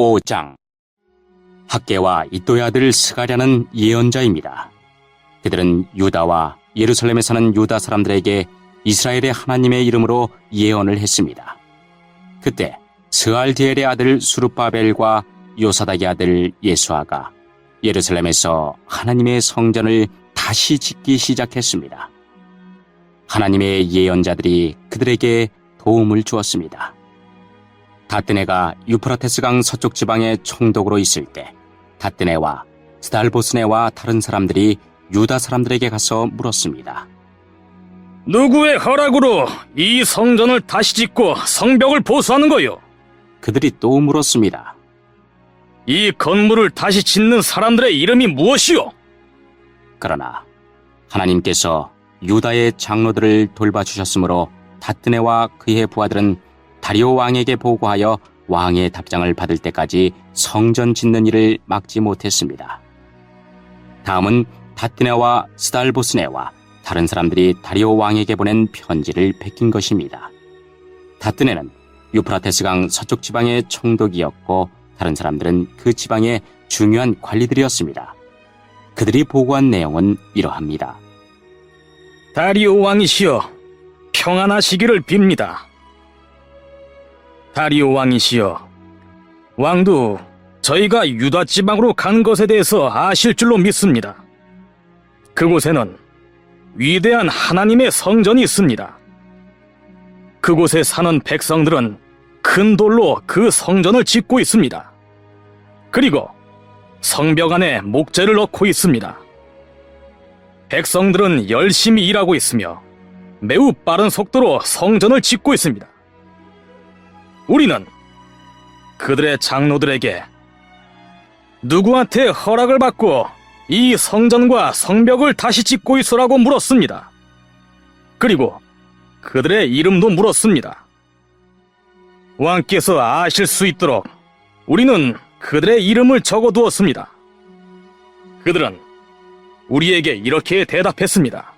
5장 학계와 이또의 아들 스가랴는 예언자입니다. 그들은 유다와 예루살렘에 사는 유다 사람들에게 이스라엘의 하나님의 이름으로 예언을 했습니다. 그때 스알디엘의 아들 수르바벨과 요사닥의 아들 예수아가 예루살렘에서 하나님의 성전을 다시 짓기 시작했습니다. 하나님의 예언자들이 그들에게 도움을 주었습니다. 다뜨네가 유프라테스강 서쪽 지방의 총독으로 있을 때 다뜨네와 스달보스네와 다른 사람들이 유다 사람들에게 가서 물었습니다. 누구의 허락으로 이 성전을 다시 짓고 성벽을 보수하는 거요? 그들이 또 물었습니다. 이 건물을 다시 짓는 사람들의 이름이 무엇이요? 그러나 하나님께서 유다의 장로들을 돌봐주셨으므로 다뜨네와 그의 부하들은 다리오 왕에게 보고하여 왕의 답장을 받을 때까지 성전 짓는 일을 막지 못했습니다. 다음은 다뜨네와 스달보스네와 다른 사람들이 다리오 왕에게 보낸 편지를 베낀 것입니다. 다뜨네는 유프라테스강 서쪽 지방의 총독이었고 다른 사람들은 그 지방의 중요한 관리들이었습니다. 그들이 보고한 내용은 이러합니다. 다리오 왕이시여, 평안하시기를 빕니다. 다리오 왕이시여, 왕도 저희가 유다 지방으로 간 것에 대해서 아실 줄로 믿습니다. 그곳에는 위대한 하나님의 성전이 있습니다. 그곳에 사는 백성들은 큰 돌로 그 성전을 짓고 있습니다. 그리고 성벽 안에 목재를 넣고 있습니다. 백성들은 열심히 일하고 있으며 매우 빠른 속도로 성전을 짓고 있습니다. 우리는 그들의 장로들에게 누구한테 허락을 받고 이 성전과 성벽을 다시 짓고 있으라고 물었습니다. 그리고 그들의 이름도 물었습니다. 왕께서 아실 수 있도록 우리는 그들의 이름을 적어 두었습니다. 그들은 우리에게 이렇게 대답했습니다.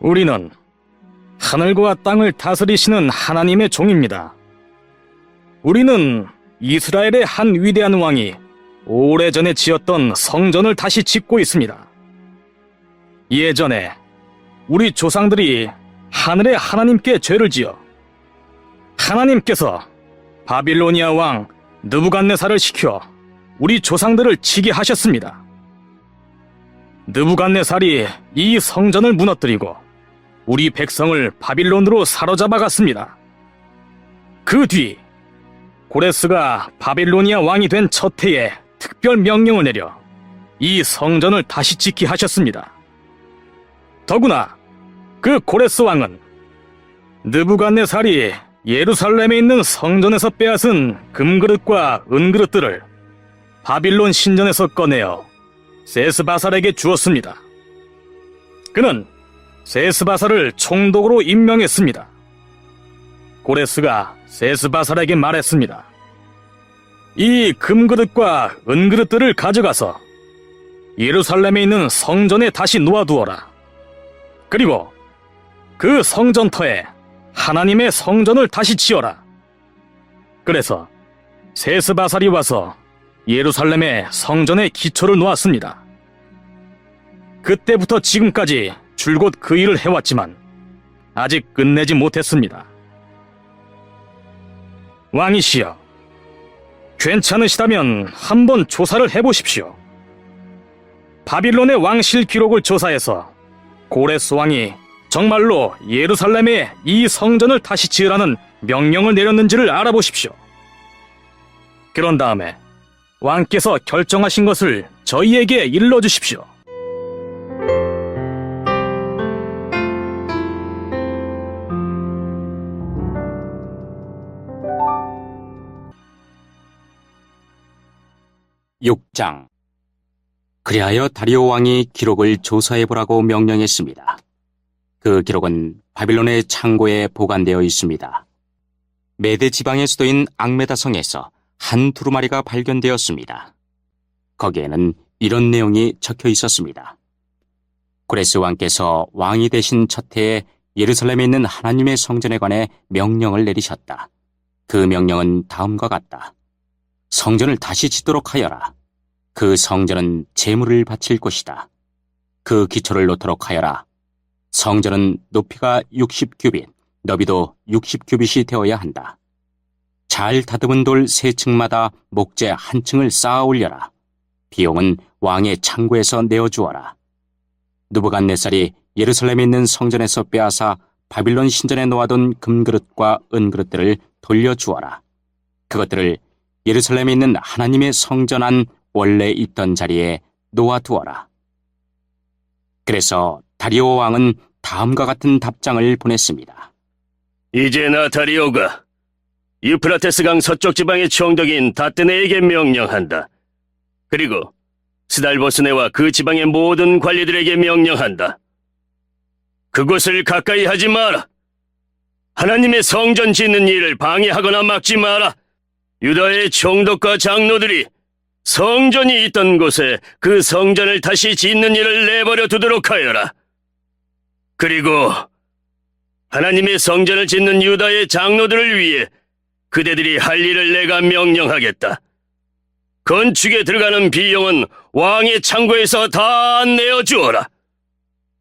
우리는 하늘과 땅을 다스리시는 하나님의 종입니다. 우리는 이스라엘의 한 위대한 왕이 오래전에 지었던 성전을 다시 짓고 있습니다. 예전에 우리 조상들이 하늘의 하나님께 죄를 지어 하나님께서 바빌로니아 왕 느부갓네살을 시켜 우리 조상들을 치게 하셨습니다. 느부갓네살이 이 성전을 무너뜨리고 우리 백성을 바빌론으로 사로잡아 갔습니다. 그 뒤 고레스가 바빌로니아 왕이 된 첫 해에 특별 명령을 내려 이 성전을 다시 짓게 하셨습니다. 더구나 그 고레스 왕은 느부갓네살이 예루살렘에 있는 성전에서 빼앗은 금그릇과 은그릇들을 바빌론 신전에서 꺼내어 세스바살에게 주었습니다. 그는 세스바살을 총독으로 임명했습니다. 고레스가 세스바살에게 말했습니다. 이 금그릇과 은그릇들을 가져가서 예루살렘에 있는 성전에 다시 놓아두어라. 그리고 그 성전터에 하나님의 성전을 다시 지어라. 그래서 세스바살이 와서 예루살렘의 성전의 기초를 놓았습니다. 그때부터 지금까지 줄곧 그 일을 해왔지만 아직 끝내지 못했습니다. 왕이시여, 괜찮으시다면 한번 조사를 해보십시오. 바빌론의 왕실 기록을 조사해서 고레스 왕이 정말로 예루살렘에 이 성전을 다시 지으라는 명령을 내렸는지를 알아보십시오. 그런 다음에 왕께서 결정하신 것을 저희에게 일러주십시오. 육장 그리하여 다리오 왕이 기록을 조사해 보라고 명령했습니다. 그 기록은 바빌론의 창고에 보관되어 있습니다. 메데 지방의 수도인 앙메다 성에서 한 두루마리가 발견되었습니다. 거기에는 이런 내용이 적혀 있었습니다. 고레스 왕께서 왕이 되신 첫 해에 예루살렘에 있는 하나님의 성전에 관해 명령을 내리셨다. 그 명령은 다음과 같다. 성전을 다시 짓도록 하여라. 그 성전은 재물을 바칠 곳이다. 그 기초를 놓도록 하여라. 성전은 높이가 60규빗, 너비도 60규빗이 되어야 한다. 잘 다듬은 돌 세 층마다 목재 한 층을 쌓아 올려라. 비용은 왕의 창고에서 내어주어라. 누부갓네살이 예루살렘에 있는 성전에서 빼앗아 바빌론 신전에 놓아둔 금그릇과 은그릇들을 돌려주어라. 그것들을 예루살렘에 있는 하나님의 성전 안 원래 있던 자리에 놓아두어라. 그래서 다리오 왕은 다음과 같은 답장을 보냈습니다. 이제 나 다리오가 유프라테스강 서쪽 지방의 총독인 다뜨네에게 명령한다. 그리고 스달보스네와 그 지방의 모든 관리들에게 명령한다. 그곳을 가까이 하지 마라. 하나님의 성전 짓는 일을 방해하거나 막지 마라. 유다의 총독과 장로들이 성전이 있던 곳에 그 성전을 다시 짓는 일을 내버려 두도록 하여라. 그리고 하나님의 성전을 짓는 유다의 장로들을 위해 그대들이 할 일을 내가 명령하겠다. 건축에 들어가는 비용은 왕의 창고에서 다 내어주어라.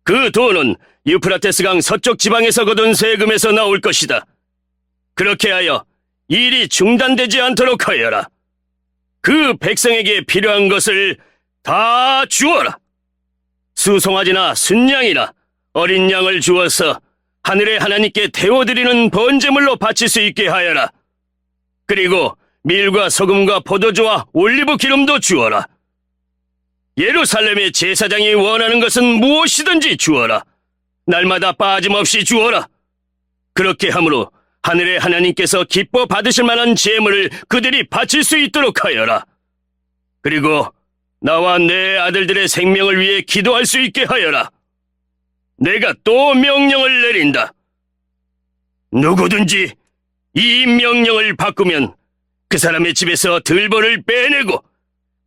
그 돈은 유프라테스강 서쪽 지방에서 거둔 세금에서 나올 것이다. 그렇게 하여 일이 중단되지 않도록 하여라. 그 백성에게 필요한 것을 다 주어라. 수송아지나 순양이나 어린 양을 주어서 하늘의 하나님께 태워드리는 번제물로 바칠 수 있게 하여라. 그리고 밀과 소금과 포도주와 올리브 기름도 주어라. 예루살렘의 제사장이 원하는 것은 무엇이든지 주어라. 날마다 빠짐없이 주어라. 그렇게 함으로 하늘의 하나님께서 기뻐 받으실 만한 제물을 그들이 바칠 수 있도록 하여라. 그리고 나와 내 아들들의 생명을 위해 기도할 수 있게 하여라. 내가 또 명령을 내린다. 누구든지 이 명령을 바꾸면 그 사람의 집에서 들보를 빼내고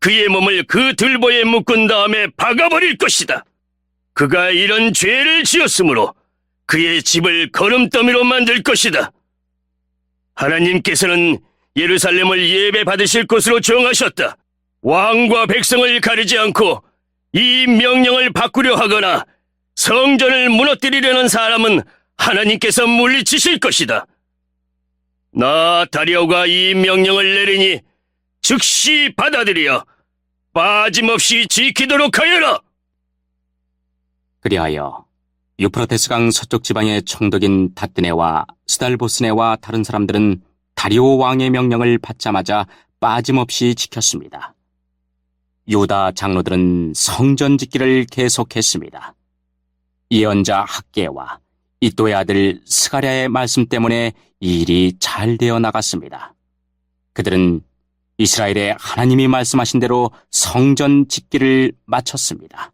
그의 몸을 그 들보에 묶은 다음에 박아버릴 것이다. 그가 이런 죄를 지었으므로 그의 집을 거름더미로 만들 것이다. 하나님께서는 예루살렘을 예배 받으실 곳으로 정하셨다. 왕과 백성을 가리지 않고 이 명령을 바꾸려 하거나 성전을 무너뜨리려는 사람은 하나님께서 물리치실 것이다. 나 다리오가 이 명령을 내리니 즉시 받아들여 빠짐없이 지키도록 하여라. 그리하여 유프라테스강 서쪽 지방의 총독인 다뜨네와 스달보스네와 다른 사람들은 다리오 왕의 명령을 받자마자 빠짐없이 지켰습니다. 유다 장로들은 성전 짓기를 계속했습니다. 예언자 학계와 이또의 아들 스가랴의 말씀 때문에 이 일이 잘 되어 나갔습니다. 그들은 이스라엘의 하나님이 말씀하신 대로 성전 짓기를 마쳤습니다.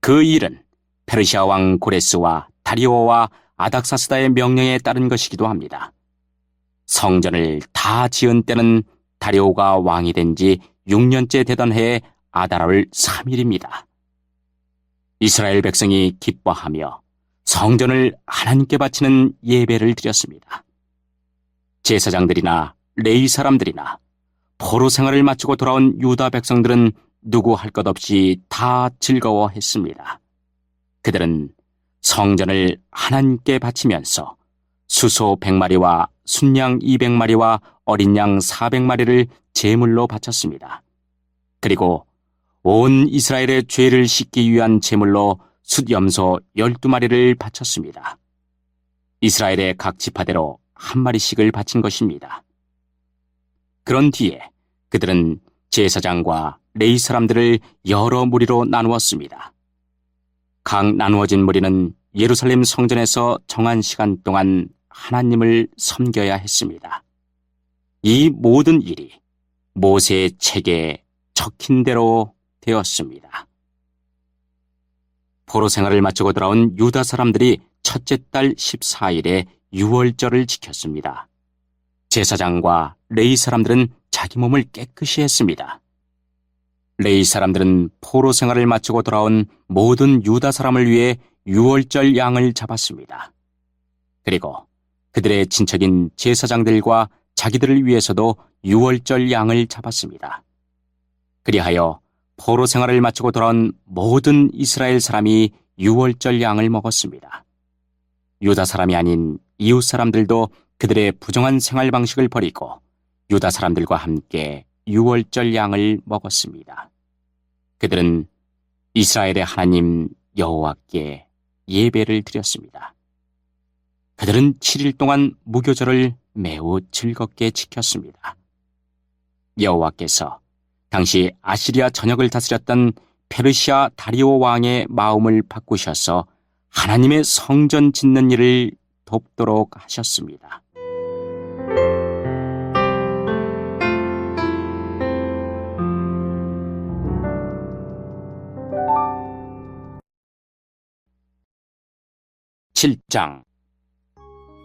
그 일은 페르시아 왕 고레스와 다리오와 아닥사스다의 명령에 따른 것이기도 합니다. 성전을 다 지은 때는 다리오가 왕이 된 지 6년째 되던 해의 아다라를 3일입니다. 이스라엘 백성이 기뻐하며 성전을 하나님께 바치는 예배를 드렸습니다. 제사장들이나 레이 사람들이나 포로 생활을 마치고 돌아온 유다 백성들은 누구 할 것 없이 다 즐거워했습니다. 그들은 성전을 하나님께 바치면서 수소 100마리와 순양 200마리와 어린 양 400마리를 제물로 바쳤습니다. 그리고 온 이스라엘의 죄를 씻기 위한 제물로 숫염소 12마리를 바쳤습니다. 이스라엘의 각 지파대로 한 마리씩을 바친 것입니다. 그런 뒤에 그들은 제사장과 레이 사람들을 여러 무리로 나누었습니다. 각 나누어진 무리는 예루살렘 성전에서 정한 시간 동안 하나님을 섬겨야 했습니다. 이 모든 일이 모세의 책에 적힌 대로 되었습니다. 포로 생활을 마치고 돌아온 유다 사람들이 첫째 달 14일에 유월절을 지켰습니다. 제사장과 레이 사람들은 자기 몸을 깨끗이 했습니다. 레이 사람들은 포로 생활을 마치고 돌아온 모든 유다 사람을 위해 유월절 양을 잡았습니다. 그리고 그들의 친척인 제사장들과 자기들을 위해서도 유월절 양을 잡았습니다. 그리하여 포로 생활을 마치고 돌아온 모든 이스라엘 사람이 유월절 양을 먹었습니다. 유다 사람이 아닌 이웃 사람들도 그들의 부정한 생활 방식을 버리고 유다 사람들과 함께 유월절 양을 먹었습니다. 그들은 이스라엘의 하나님 여호와께 예배를 드렸습니다. 그들은 7일 동안 무교절을 매우 즐겁게 지켰습니다. 여호와께서 당시 아시리아 전역을 다스렸던 페르시아 다리오 왕의 마음을 바꾸셔서 하나님의 성전 짓는 일을 돕도록 하셨습니다. 칠장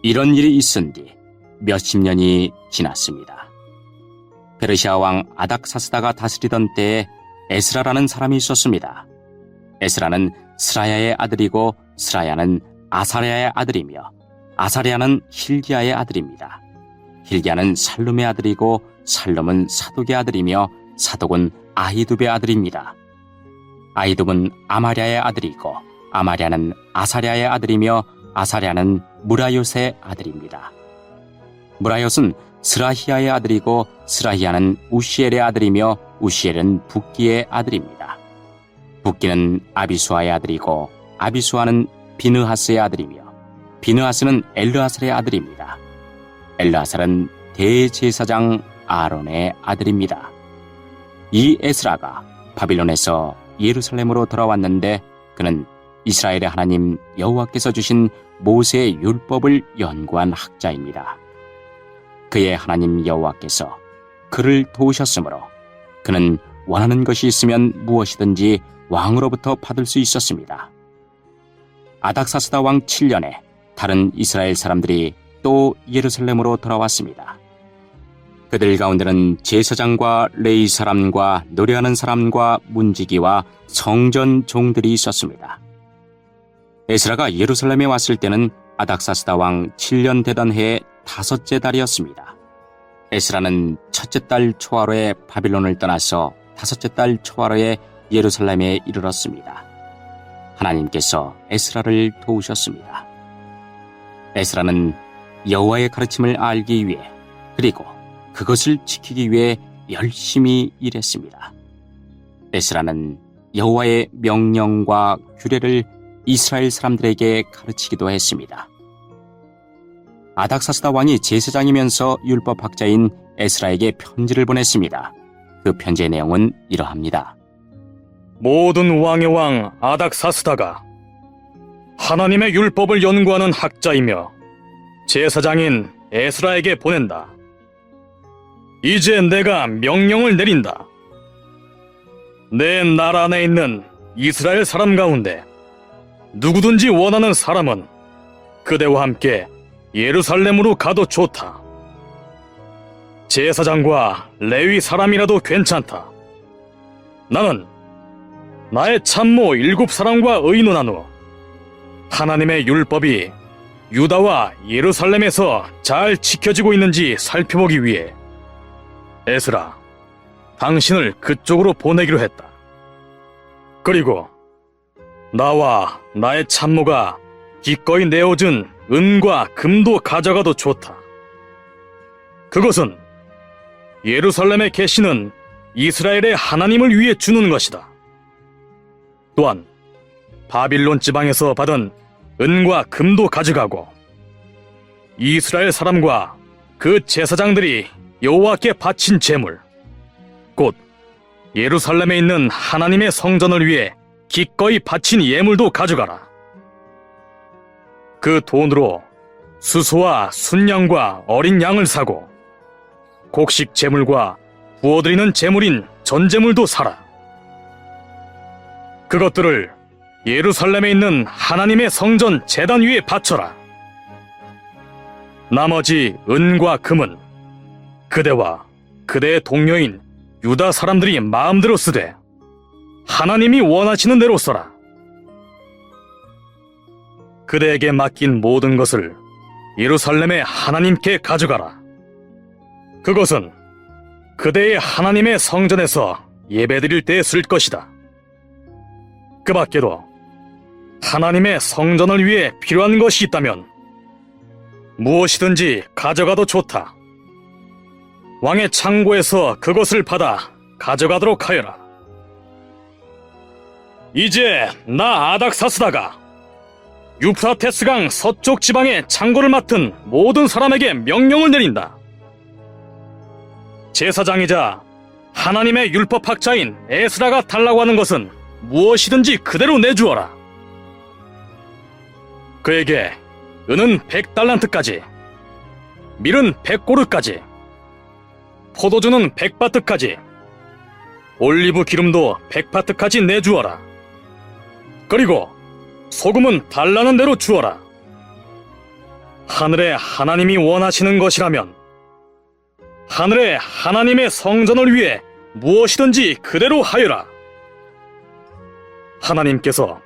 이런 일이 있은 뒤 몇십 년이 지났습니다. 페르시아 왕 아닥사스다가 다스리던 때에 에스라라는 사람이 있었습니다. 에스라는 스라야의 아들이고 스라야는 아사랴의 아들이며 아사랴는 힐기야의 아들입니다. 힐기야는 살룸의 아들이고 살룸은 사독의 아들이며 사독은 아히둡의 아들입니다. 아히둡은 아마랴의 아들이고 아마랴는 아사랴의 아들이며 아사랴는 무라요스의 아들입니다. 무라요스는 스라히야의 아들이고 스라히야는 우시엘의 아들이며 우시엘은 붓기의 아들입니다. 붓기는 아비수아의 아들이고 아비수아는 비느하스의 아들이며 비느하스는 엘르하살의 아들입니다. 엘르하살은 대제사장 아론의 아들입니다. 이 에스라가 바빌론에서 예루살렘으로 돌아왔는데 그는 이스라엘의 하나님 여호와께서 주신 모세의 율법을 연구한 학자입니다. 그의 하나님 여호와께서 그를 도우셨으므로 그는 원하는 것이 있으면 무엇이든지 왕으로부터 받을 수 있었습니다. 아닥사스다 왕 7년에 다른 이스라엘 사람들이 또 예루살렘으로 돌아왔습니다. 그들 가운데는 제사장과 레이 사람과 노래하는 사람과 문지기와 성전 종들이 있었습니다. 에스라가 예루살렘에 왔을 때는 아닥사스다 왕 7년 되던 해의 다섯째 달이었습니다. 에스라는 첫째 달 초하루에 바빌론을 떠나서 다섯째 달 초하루에 예루살렘에 이르렀습니다. 하나님께서 에스라를 도우셨습니다. 에스라는 여호와의 가르침을 알기 위해 그리고 그것을 지키기 위해 열심히 일했습니다. 에스라는 여호와의 명령과 규례를 이스라엘 사람들에게 가르치기도 했습니다. 아닥사스다 왕이 제사장이면서 율법학자인 에스라에게 편지를 보냈습니다. 그 편지의 내용은 이러합니다. 모든 왕의 왕 아닥사스다가 하나님의 율법을 연구하는 학자이며 제사장인 에스라에게 보낸다. 이제 내가 명령을 내린다. 내 나라 안에 있는 이스라엘 사람 가운데 누구든지 원하는 사람은 그대와 함께 예루살렘으로 가도 좋다. 제사장과 레위 사람이라도 괜찮다. 나는 나의 참모 일곱 사람과 의논한 후 하나님의 율법이 유다와 예루살렘에서 잘 지켜지고 있는지 살펴보기 위해 에스라, 당신을 그쪽으로 보내기로 했다. 그리고 나와 나의 참모가 기꺼이 내어준 은과 금도 가져가도 좋다. 그것은 예루살렘에 계시는 이스라엘의 하나님을 위해 주는 것이다. 또한 바빌론 지방에서 받은 은과 금도 가져가고 이스라엘 사람과 그 제사장들이 여호와께 바친 제물 곧 예루살렘에 있는 하나님의 성전을 위해 기꺼이 바친 예물도 가져가라. 그 돈으로 수소와 순양과 어린 양을 사고 곡식 제물과 부어드리는 제물인 전제물도 사라. 그것들을 예루살렘에 있는 하나님의 성전 제단 위에 바쳐라. 나머지 은과 금은 그대와 그대의 동료인 유다 사람들이 마음대로 쓰되 하나님이 원하시는 대로 써라. 그대에게 맡긴 모든 것을 예루살렘에 하나님께 가져가라. 그것은 그대의 하나님의 성전에서 예배드릴 때 쓸 것이다. 그 밖에도 하나님의 성전을 위해 필요한 것이 있다면 무엇이든지 가져가도 좋다. 왕의 창고에서 그것을 받아 가져가도록 하여라. 이제 나 아닥사스다가 유프라테스강 서쪽 지방의 창고를 맡은 모든 사람에게 명령을 내린다. 제사장이자 하나님의 율법 학자인 에스라가 달라고 하는 것은 무엇이든지 그대로 내주어라. 그에게 은은 백달란트까지, 밀은 백고르까지, 포도주는 백바트까지, 올리브 기름도 백바트까지 내주어라. 그리고 소금은 달라는 대로 주어라. 하늘의 하나님이 원하시는 것이라면 하늘의 하나님의 성전을 위해 무엇이든지 그대로 하여라. 하나님께서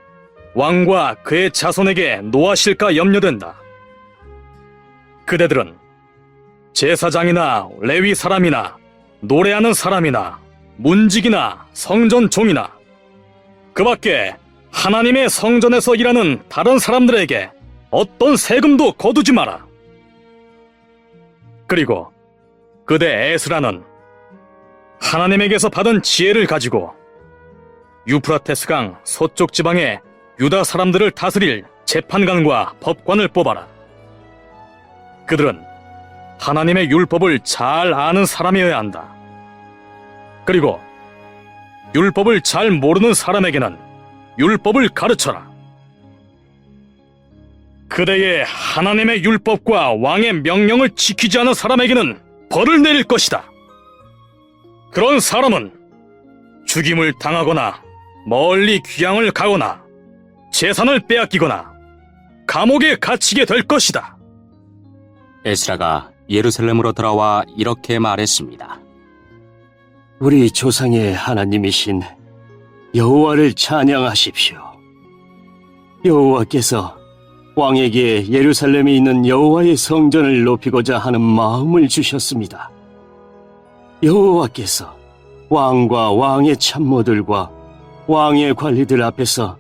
왕과 그의 자손에게 노하실까 염려된다. 그대들은 제사장이나 레위 사람이나 노래하는 사람이나 문직이나 성전 종이나 그 밖에 하나님의 성전에서 일하는 다른 사람들에게 어떤 세금도 거두지 마라. 그리고 그대 에스라는 하나님에게서 받은 지혜를 가지고 유프라테스 강 서쪽 지방의 유다 사람들을 다스릴 재판관과 법관을 뽑아라. 그들은 하나님의 율법을 잘 아는 사람이어야 한다. 그리고 율법을 잘 모르는 사람에게는 율법을 가르쳐라. 그대의 하나님의 율법과 왕의 명령을 지키지 않은 사람에게는 벌을 내릴 것이다. 그런 사람은 죽임을 당하거나 멀리 귀양을 가거나 재산을 빼앗기거나 감옥에 갇히게 될 것이다. 에스라가 예루살렘으로 돌아와 이렇게 말했습니다. 우리 조상의 하나님이신 여호와를 찬양하십시오. 여호와께서 왕에게 예루살렘에 있는 여호와의 성전을 높이고자 하는 마음을 주셨습니다. 여호와께서 왕과 왕의 참모들과 왕의 관리들 앞에서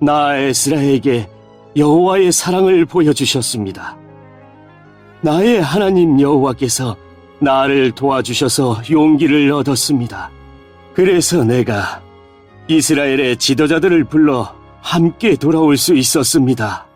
나 에스라에게 여호와의 사랑을 보여주셨습니다. 나의 하나님 여호와께서 나를 도와주셔서 용기를 얻었습니다. 그래서 내가 이스라엘의 지도자들을 불러 함께 돌아올 수 있었습니다.